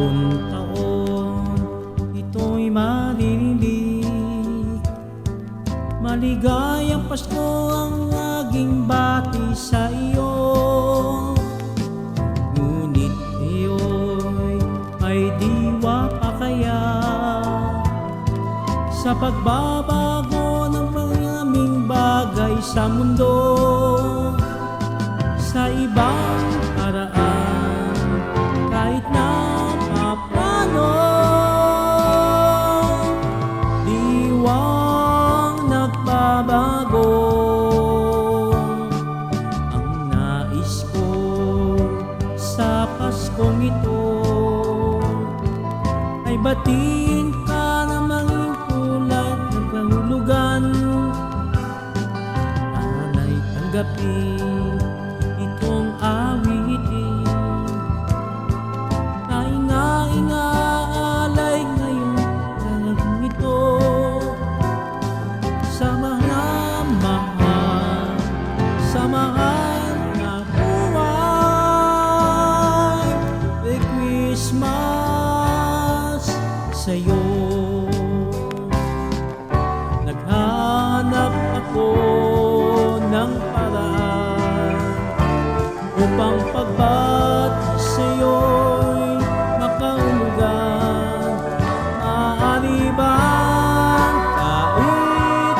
taon-taon ito'y maririnig Maligayang Pasko ang aking bati sa iyo. Ngunit iyo'y may diwa pa kaya? Sa pagbabago ng maraming bagay sa mundo Sa ibang paraan ito. Ay batiin ka na maging tulad ng kahulugan Anay tanggapin sa'yo. Naghanap ako ng paraan upang pagbati sa'yo'y makaulugan Maaari bang kahit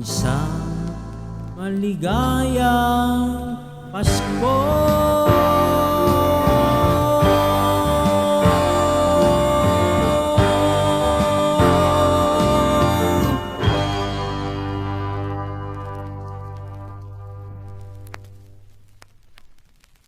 isang maligayang Pasko.